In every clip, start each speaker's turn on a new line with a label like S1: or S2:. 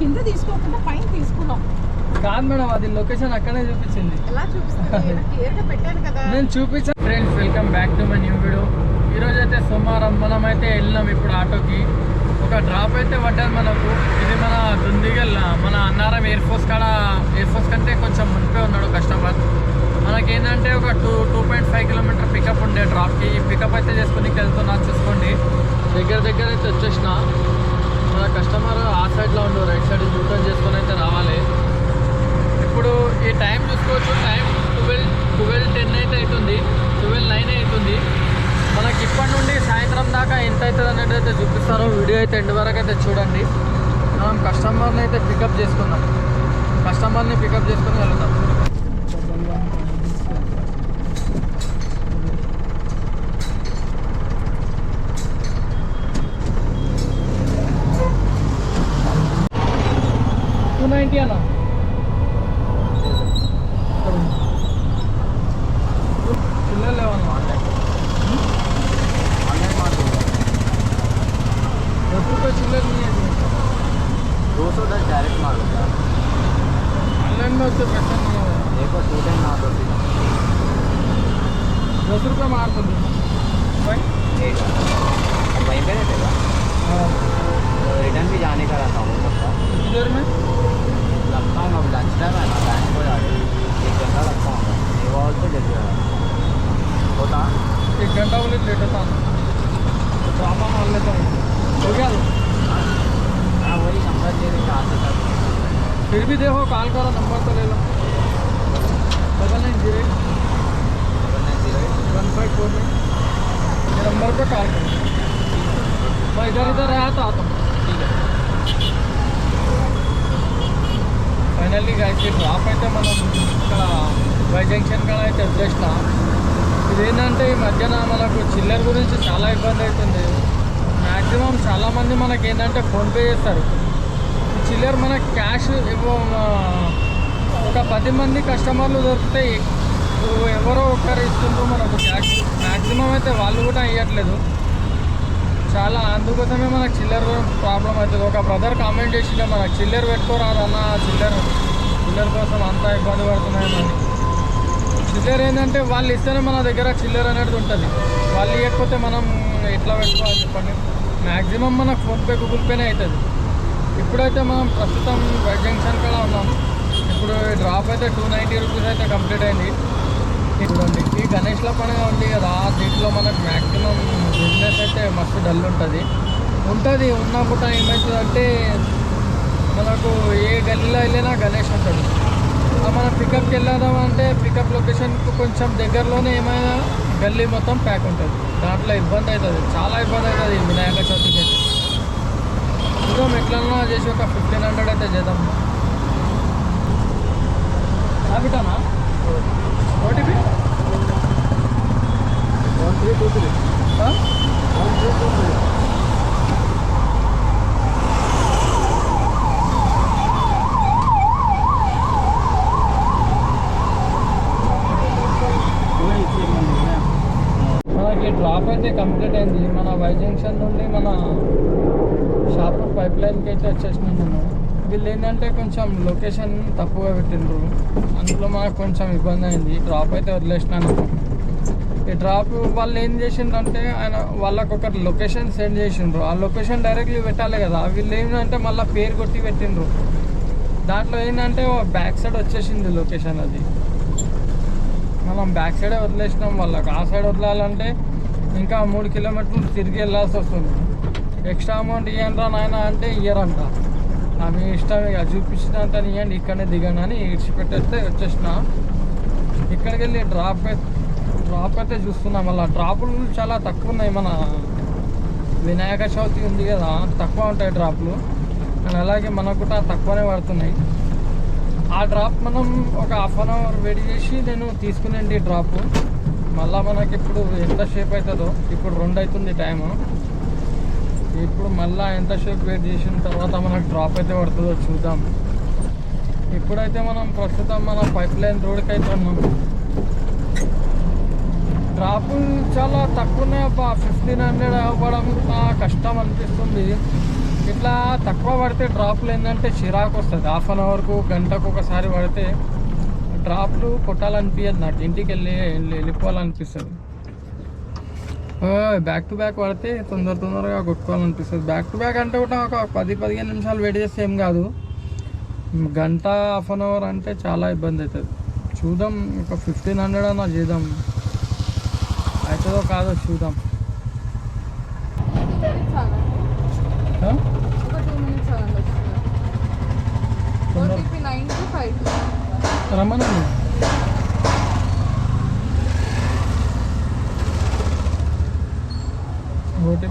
S1: కింద తీసుకోకుండా పైన తీసుకున్నాం.
S2: కాదు మేడం అది లొకేషన్ అక్కడే చూపించింది.
S1: ఎలా గా పెట్టాను కదా.
S2: నేను చూపించాను friends welcome back to my new video ఈరోజు అయితే సోమవారం మనం అయితే వెళ్ళినాం ఇప్పుడు ఆటోకి. ఒక డ్రాప్ అయితే పడ్డది మనకు. ఇది మన దుందిగల్ మన అన్నారం ఎయిర్ ఫోర్స్ కాడ ఎయిర్ ఫోర్స్ కంటే కొంచెం మునిపే ఉన్నాడు కస్టమర్. మనకి ఏంటంటే ఒక two two point five kilometre pickup ఉండే డ్రాప్కి పికప్ అయితే చేసుకుని వెళ్తున్నా చూసుకోండి. దగ్గర దగ్గర అయితే వచ్చేసిన. మన కస్టమర్ ఆ సైడ్లో ఉండు రైట్ సైడ్ యూటర్న్ చేసుకొని అయితే రావాలి ఇప్పుడు ఈ టైం చూసుకోవచ్చు టైం ట్వెల్వ్ ట్వెల్వ్ టెన్ అయితే అవుతుంది ట్వెల్వ్ నైన్ అవుతుంది మనకి ఇప్పటి నుండి సాయంత్రం దాకా ఎంత అవుతుంది అనేది అయితే చూపిస్తారో వీడియో అయితే ఎండ్ వరకు అయితే చూడండి. మనం కస్టమర్ని అయితే పికప్ చేసుకుందాం. కస్టమర్ని పికప్ చేసుకుని వెళ్తాం టూ నైంటీ అన్నా?
S3: भी
S2: देखो कॉल करो नंबर तो ले लो double nine zero eight
S3: double nine zero eight
S2: one five four nine ये नंबर पे कॉल करो मैं इधर इधर रहा तो आता हूँ
S3: ठीक है
S2: ఫైనల్లీ అయితే డ్రాప్ అయితే మనం ఇక్కడ వై జంక్షన్ కాడ అయితే వచ్చేసిన ఇదేంటంటే ఈ మధ్యన మనకు చిల్లర గురించి చాలా ఇబ్బంది అవుతుంది మ్యాక్సిమం చాలామంది మనకి ఏంటంటే ఫోన్పే చేస్తారు ఈ చిల్లర మన క్యాష్ ఒక పది మంది కస్టమర్లు దొరుకుతాయి. ఎవరో ఒకరు ఇస్తుండ్రు మనకు క్యాష్ మ్యాక్సిమం అయితే వాళ్ళు కూడా ఇవ్వట్లేదు చాలా అందుకోసమే మనకు చిల్లర ప్రాబ్లం అవుతుంది. ఒక బ్రదర్ కామెంట్ చేసిండే మనకు చిల్లర పెట్టుకోరాదన్న చిల్లర చిల్లర కోసం అంతా ఇబ్బంది పడుతున్నాయని చిల్లర ఏంటంటే వాళ్ళు ఇస్తేనే మన దగ్గర చిల్లర అనేది ఉంటుంది. వాళ్ళు ఇవ్వకపోతే మనం ఎట్లా పెట్టుకోవాలి చెప్పండి. మ్యాక్సిమం మనకు ఫోన్పే గూగుల్ పేనే అవుతుంది ఇప్పుడైతే మనం ప్రస్తుతం వైట్ జంక్షన్ కూడా ఉన్నాం. ఇప్పుడు డ్రాప్ అయితే టూ నైంటీ రూపీస్ అయితే కంప్లీట్ అయింది. చూడండి ఈ గణేష్ల పండుగ ఉంది కదా దీంట్లో మనకు మ్యాక్సిమం బిజినెస్ అయితే మస్తు డల్ ఉంటుంది. ఉంటుంది ఉన్నప్పుడు ఏమవుతుందంటే మనకు ఏ గల్లీలో వెళ్ళినా గణేష్ ఉంటుంది మనం పికప్కి వెళ్ళాదాం అంటే పికప్ లొకేషన్కు కొంచెం దగ్గరలోనే ఏమైనా గల్లీ మొత్తం ప్యాక్ ఉంటుంది. దాంట్లో ఇబ్బంది అవుతుంది చాలా ఇబ్బంది అవుతుంది వినాయక చవితికి ఇదో ఎట్లన్నా చేసి ఒక ఫిఫ్టీన్ హండ్రెడ్ అయితే చేద్దాం. ఆపిటానా OTP
S3: one three two three one three two three
S2: మనకి డ్రాప్ అయితే కంప్లీట్ అయింది. మన వై జంక్షన్ నుండి మన షాపూర్ పైప్ లైన్కి అయితే వచ్చేసినాం నేను వీళ్ళు ఏంటంటే కొంచెం లొకేషన్ తప్పుగా పెట్టిండ్రు. అందులో మాకు కొంచెం ఇబ్బంది అయింది. డ్రాప్ అయితే వదిలేసినాను. ఈ డ్రాప్ వాళ్ళు ఏం చేసిండ్రంటే ఆయన వాళ్ళకు ఒక లొకేషన్ సెండ్ చేసిండ్రు. ఆ లొకేషన్ డైరెక్ట్లీ పెట్టాలి కదా. వీళ్ళు ఏంటంటే మళ్ళీ పేరు కొట్టి పెట్టిండ్రు. దాంట్లో ఏంటంటే బ్యాక్ సైడ్ వచ్చేసింది లొకేషన్ అది. మనం బ్యాక్ సైడే వదిలేసినాం వాళ్ళకి. ఆ సైడ్ వదలాలంటే ఇంకా మూడు కిలోమీటర్లు తిరిగి వెళ్ళాల్సి వస్తుంది. ఎక్స్ట్రా అమౌంట్ ఇవ్వండి నాయన అంటే ఇయ్యరంట. ఆ మీ ఇష్టం ఇక చూపించినంత ఇవ్వండి ఇక్కడనే దిగండి అని ఇడిచిపెట్టేస్తే వచ్చేసిన. ఇక్కడికి వెళ్ళి డ్రాప్ డ్రాప్ అయితే చూస్తున్నాం మళ్ళీ డ్రాపులు చాలా తక్కువ ఉన్నాయి మన వినాయక చవితి ఉంది కదా తక్కువ ఉంటాయి డ్రాప్లు. అండ్ అలాగే మనకు కూడా తక్కువనే పడుతున్నాయి. ఆ డ్రాప్ మనం ఒక హాఫ్ అన్ అవర్ వెయిట్ చేసి నేను తీసుకునేండి డ్రాప్. మళ్ళీ మనకి ఇప్పుడు షేప్ అవుతుందో ఇప్పుడు రెండు అవుతుంది టైము. ఇప్పుడు మళ్ళీ ఎంతసేపు వెయిట్ చేసిన తర్వాత మనకు డ్రాప్ అయితే పడుతుందో చూద్దాం. ఇప్పుడైతే మనం ప్రస్తుతం మన పైప్ లైన్ రోడ్కి అయితే ఉన్నాం. డ్రాపులు చాలా తక్కువనే అబ్బా. ఫిఫ్టీన్ హండ్రెడ్ అవ్వడం కష్టం అనిపిస్తుంది. ఇట్లా తక్కువ పడితే డ్రాప్లు ఏంటంటే చిరాకు వస్తుంది. హాఫ్ అన్ అవర్కు గంటకు ఒకసారి పడితే డ్రాప్లు కొట్టాలనిపించదు నాకు ఇంటికి వెళ్ళి వెళ్ళి- వెళ్ళిపోవాలనిపిస్తుంది. బ్యాక్ టు బ్యాక్ పడితే తొందర తొందరగా కొట్టుకోవాలనిపిస్తుంది. బ్యాక్ టు బ్యాక్ అంటే కూడా ఒక పది పదిహేను నిమిషాలు వెయిట్ చేస్తే ఏం కాదు. గంట హాఫ్ అన్ అవర్ అంటే చాలా ఇబ్బంది అవుతుంది. చూద్దాం ఒక ఫిఫ్టీన్ హండ్రెడ్ అన్నా చేద్దాం. అవుతుందో కాదో చూద్దాం. ఆ?
S1: ఒక టూ మినిట్స్ అవ్వండి వస్తుంది
S2: తొందర
S1: ఓటీపీ నైన్ టూ ఫైవ్
S2: రమ్మనండి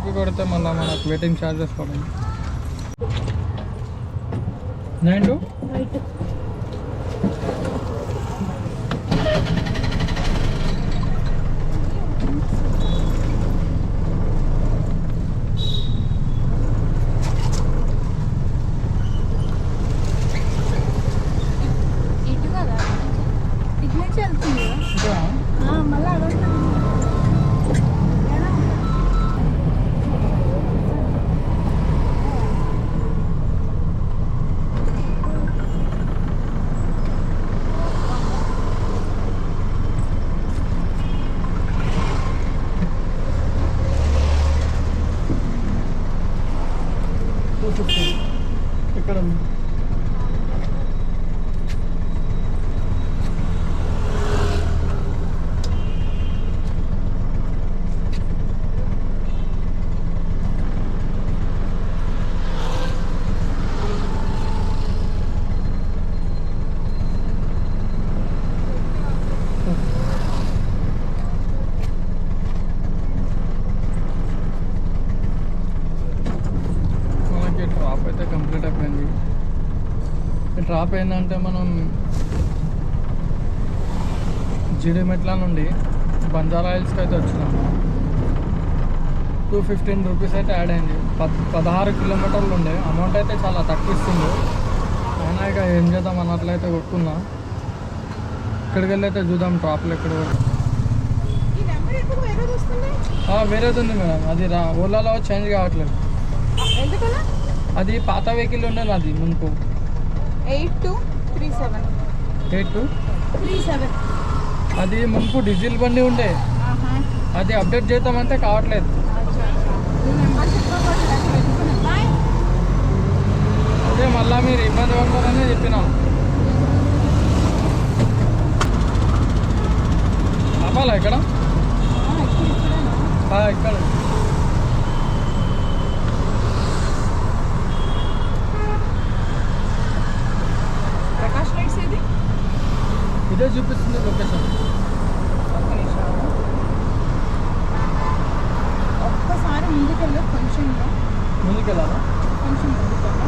S2: ఓటీపీ కొడితే మళ్ళీ మనకు వెయిటింగ్ ఛార్జెస్ పడండి నైన్ టూ
S1: ఇటు కదా? ఇటు నుంచి వెళ్తుంది కదా మళ్ళీ అడగండి
S2: టూ ఫిఫ్టీ ఇక్కడ ఉంది మనకి డ్రాప్ అయితే కంప్లీట్ అయిపోయింది ఈ డ్రాప్ ఏంటంటే మనం జిడిమెట్ల నుండి బంజారా హిల్స్కి అయితే వచ్చినాము టూ ఫిఫ్టీన్ రూపీస్ అయితే యాడ్ అయింది. పద్ పదహారు కిలోమీటర్లు ఉండే. అమౌంట్ అయితే చాలా తక్కువ ఇస్తుంది అయినా ఇక ఏం చేద్దాం అన్నట్లయితే కొట్టుకున్నా. ఇక్కడికి వెళ్ళి అయితే చూద్దాం డ్రాప్లు ఎక్కడ
S1: వేరేది
S2: ఉంది మేడం. అది రా ఓలాలో చేంజ్ కావట్లేదు. అది పాత వెహికల్ ఉండే నాది మునుపు.
S1: Eight two three seven.
S2: Eight two?
S1: Three seven.
S2: అది మునుపు డీజిల్ బండి ఉండే. అది అప్డేట్ చేద్దామంటే కావట్లేదు. అదే మళ్ళీ మీరు ఇబ్బంది పడతారని చెప్పిన. ఆపాలా ఇక్కడ? ఇక్కడ
S1: ప్రకాష్ లైట్స్ ఏది
S2: ఇదే చూపిస్తుంది లొకేషన్
S1: ఒక్కసారి ముందుకెళ్ళు కొంచెం
S2: ముందుకెళ్ళాలా?
S1: కొంచెం ముందుకెళ్ళు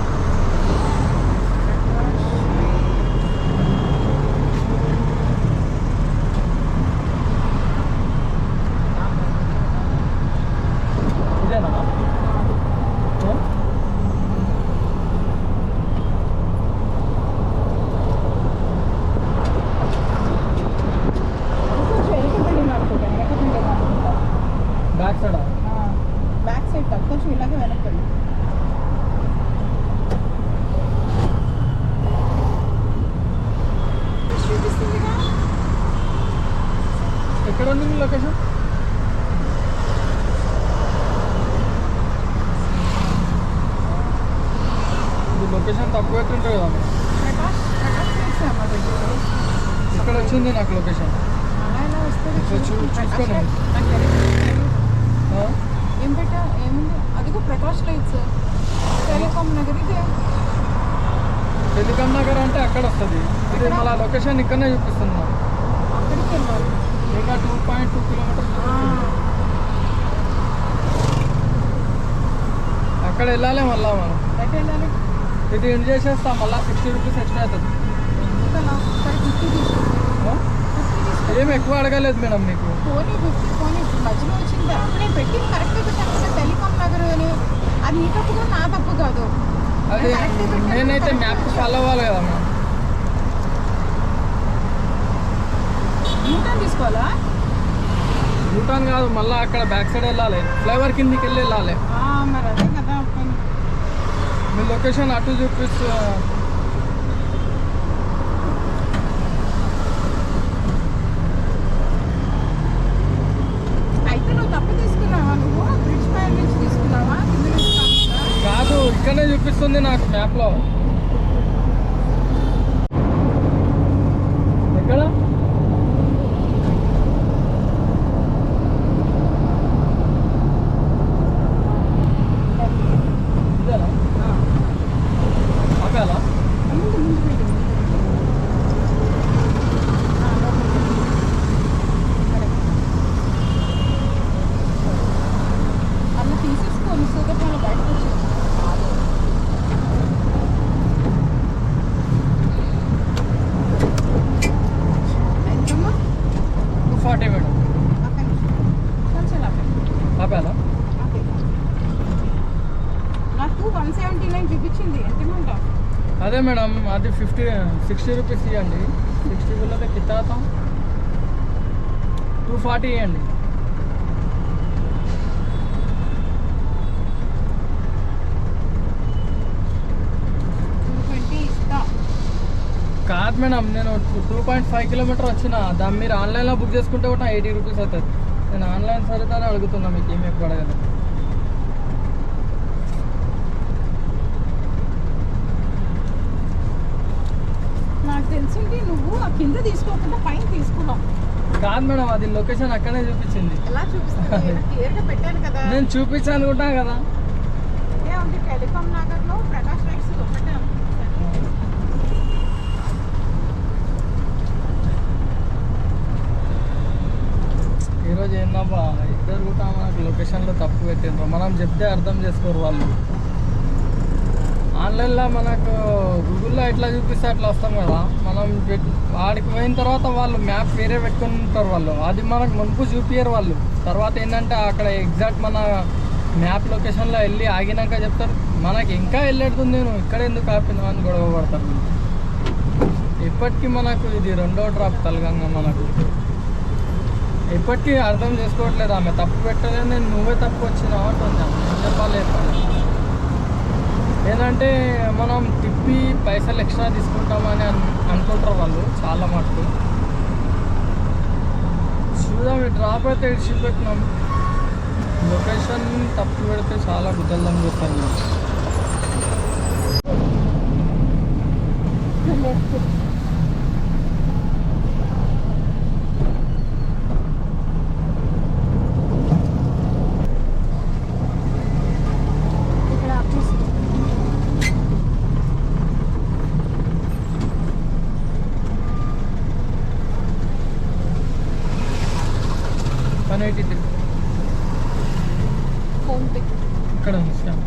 S2: ఇదేనా ఏ?
S1: కొంచెం వెనకబండి నడుపుతా వెనకబండి నడుపుతా
S2: బ్యాక్ సైడా
S1: బ్యాక్ సైడ్ కాదు కొంచెం ఇలాగే వెనకండి చూపిస్తుందిగా
S2: ఎక్కడ ఉంది మీ లొకేషన్ ఇది లొకేషన్ తక్కువ ఎట్టుంటుంది కదా మరి.
S1: ప్రకాష్ ప్రకాష్ లైట్స్ అమ్మ దగ్గర
S2: ఇక్కడ వచ్చింది నాకు లొకేషన్ చూసుకోండి.
S1: ఏం పెట్టా? ఏముంది? అదిగో ప్రకాష్ లైట్స్. టెలికాం నగర్ ఇదే
S2: టెలికాం నగర్ అంటే అక్కడ వస్తుంది. ఇది? మళ్ళీ లొకేషన్ ఇక్కడనే చూపిస్తుంది.
S1: అక్కడికి వెళ్ళాలి.
S2: ఇంకా టూ పాయింట్ టూ కిలోమీటర్స్ అక్కడ వెళ్ళాలి మళ్ళా మనం. ఇది ఎండ్ చేసేస్తాం మళ్ళీ సిక్స్టీ రూపీస్ ఎక్స్ట్రా అవుతుంది
S1: ఎందుకలా సరే ఫిఫ్టీ తీసుకోండి
S2: ఆ?
S1: ఫిఫ్టీ తీసుకోండి
S2: ఏం ఎక్కువ అడగలేదు మేడం మీకు?
S1: పోనీ ఫిఫ్టీ పోనీ మధ్యలో వచ్చింది? అప్పుడు పెట్టాను టెలికాం నగర్ అని అది నీ తప్పు కాదు. నా తప్పు
S2: అది నేనైతే మ్యాప్. ఫాలో అవ్వాలి కదా
S1: యూటర్న్ తీసుకోవాలా?
S2: భూటాన్ కాదు మళ్ళీ అక్కడ బ్యాక్ సైడ్ వెళ్ళాలి. ఫ్లైఓవర్ కిందికి వెళ్ళి వెళ్ళాలి
S1: మరి అదే కదా.
S2: మీ లొకేషన్ అటు చూపిస్తు
S1: అయితే నువ్వు తప్పు తీసుకున్నావా నువ్వు బ్రిడ్జ్ పైన నుంచి తీసుకున్నావా కింద నుంచి కాకుండా?
S2: కాదు ఇక్కడనే చూపిస్తుంది నాకు మ్యాప్లో ఎక్కడ ఇదేనా
S1: ఆ.
S2: ఆపాలా
S1: ముందు ముందు వెళ్ళు. ఆ, లోపలికి వెళ్ళు. ఇక్కడే. అలా తీసేసుకోను సూపర్ మళ్ళీ బయటకు వచ్చేది ఎంతమ్మా
S2: టూ ఫార్టీ మేడం
S1: అక్కడి నుంచి కొంచెం అక్కడ
S2: ఆపాలా
S1: అదే. నాకు వన్ సెవెంటీ నైన్ చూపించింది ఎంత ఇమ్మంటావు
S2: అదే మేడం అది ఫిఫ్టీ సిక్స్టీ రూపీస్ ఇవ్వండి సిక్స్టీ బిల్ కితాతా. టూ ఫార్టీ ఇవ్వండి కాదు మేడం నేను టూ పాయింట్ ఫైవ్ కిలోమీటర్ వచ్చిన. దాన్ని మీరు ఆన్లైన్లో బుక్ చేసుకుంటే కూడా ఎయిటీ రూపీస్ అవుతుంది నేను ఆన్లైన్ సరితానే అడుగుతున్నా మీకు ఏమి ఎక్కువ అడగదు
S1: నాకు తెలిసింది నువ్వు ఆ కింద తీసుకోకుండా పైన తీసుకున్నావు.
S2: కాదు మేడం అది లొకేషన్ అక్కడే చూపించింది.
S1: ఎలా క్లియర్గా పెట్టాను కదా.
S2: నేను చూపించాను అనుకుంటా కదా.
S1: ఇదే ఉంది టెలికాం నగర్లో ప్రకాష్ రైట్స్ ఒకటే.
S2: ఈరోజు ఏందబ్బా? ఇద్దరు కూడా మనకు లొకేషన్లో తప్పు పెట్టిండ్రు. మనం చెప్తే అర్థం చేసుకోరు వాళ్ళు. ఆన్లైన్లో మనకు గూగుల్లో ఎట్లా చూపిస్తే అట్లా వస్తాం కదా. మనం పెట్- వాడికి పోయిన తర్వాత వాళ్ళు మ్యాప్ వేరే పెట్టుకుని ఉంటారు వాళ్ళు. అది మనకు మునుపు చూపించరు వాళ్ళు. తర్వాత ఏంటంటే అక్కడ ఎగ్జాక్ట్ మన మ్యాప్ లొకేషన్లో వెళ్ళి ఆగినాక చెప్తారు మనకి ఇంకా వెళ్ళేడుతుంది నువ్వు ఇక్కడ ఎందుకు ఆపినావు అని గొడవ పడతారు ఇప్పటికీ మనకు ఇది రెండో డ్రాప్ తలగంగా మనకు. ఇప్పటికీ అర్థం చేసుకోవట్లేదు ఆమె. తప్పు పెట్టలేదు నేను నువ్వే తప్పు వచ్చినావు అంటుంది చెప్పాలి చెప్పాలి. ఏంటంటే మనం తిప్పి పైసలు ఎక్స్ట్రా తీసుకుంటామని అనుకుంటారు వాళ్ళు చాలా మటుకు. చూద్దాం డ్రాప్ అయితే ఇడిచి పెట్టినాం. లొకేషన్ తప్పు పెడితే చాలా గుద్దల్లం చూస్తాను
S1: ఇక్కడ ఆపేసి.
S2: One eighty three.
S1: Phone pay.
S2: ఇక్కడ ఉంది స్కామ్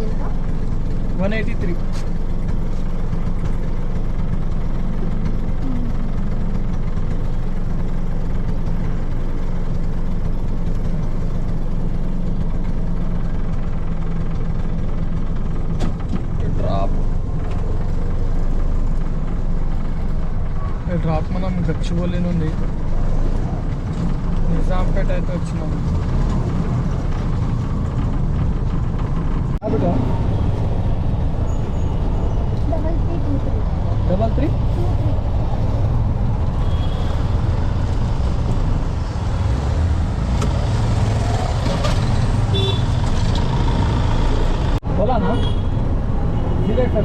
S1: ఎంత
S2: one eighty three drop drop మనం గచ్చిబౌలి నుండి నిజాంపేట అయితే వచ్చినాం అదిగా
S1: double three two three
S2: double three
S1: two three
S2: बोला ना डिलीट कर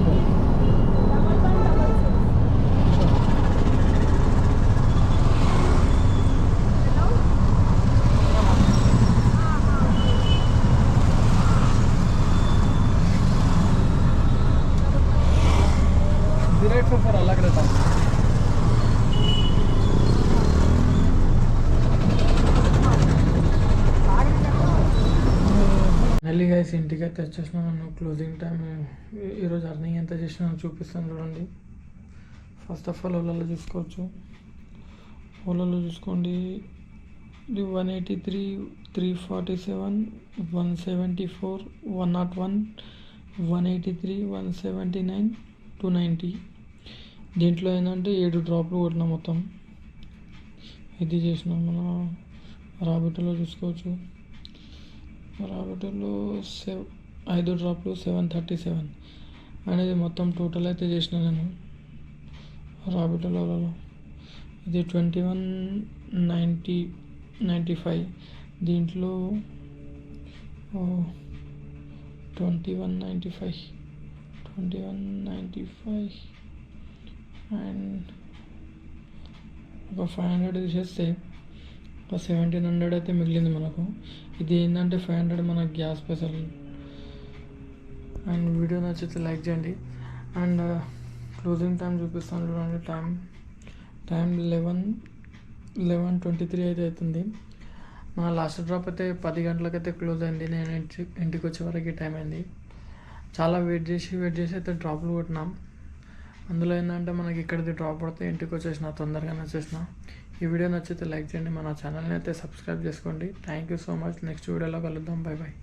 S2: మళ్ళీ గైస్ ఇంటికి అయితే వచ్చేసినాను క్లోజింగ్ టైం ఈరోజు అర్నింగ్ ఎంత చేసినా చూపిస్తాను చూడండి. ఫస్ట్ ఆఫ్ ఆల్ ఓలాలో చూసుకోవచ్చు. ఓలాలో చూసుకోండి. ఇది one eighty three three forty seven one seventy four one not one one eighty three one seventy nine two ninety దీంట్లో ఏంటంటే ఏడు డ్రాప్లు కొట్టినా మొత్తం. ఇది చేసినాం మన. రాబిటోలో చూసుకోవచ్చు. రాబిటోలో సెవ్ ఐదు డ్రాప్లు సెవెన్ థర్టీ సెవెన్ అనేది మొత్తం టోటల్ అయితే చేసిన నేను. రాబిటోలో ఇది twenty one ninety ninety five దీంట్లో twenty one ninety five twenty one ninety five and ఒక ఫైవ్ హండ్రెడ్ తీసేస్తే సెవెంటీన్ హండ్రెడ్ అయితే మిగిలింది మనకు. ఇది ఏంటంటే ఫైవ్ హండ్రెడ్ మన గ్యాస్ పైసలు అండ్ వీడియో నచ్చితే లైక్ చేయండి. అండ్ uh, క్లోజింగ్ టైం చూపిస్తాను చూడండి time time eleven eleven twenty three అయితే అవుతుంది. మన లాస్ట్ డ్రాప్ అయితే పది గంటలకైతే క్లోజ్ అయింది. నేను ఇంటి ఇంటికి వచ్చే వరకు టైం అయింది. చాలా వెయిట్ చేసి వెయిట్ చేసి అయితే డ్రాప్లు కొట్టినాం. అందులో ఏంటంటే మనకి ఇక్కడిది డ్రాప్ పడితే ఇంటికి వచ్చేసిన తొందరగా వచ్చేసిన. ఈ వీడియో నచ్చితే లైక్ చేయండి మన ఛానల్ని అయితే సబ్స్క్రైబ్ చేసుకోండి. Thank you so much next వీడియోలో కలుద్దాం. Bye bye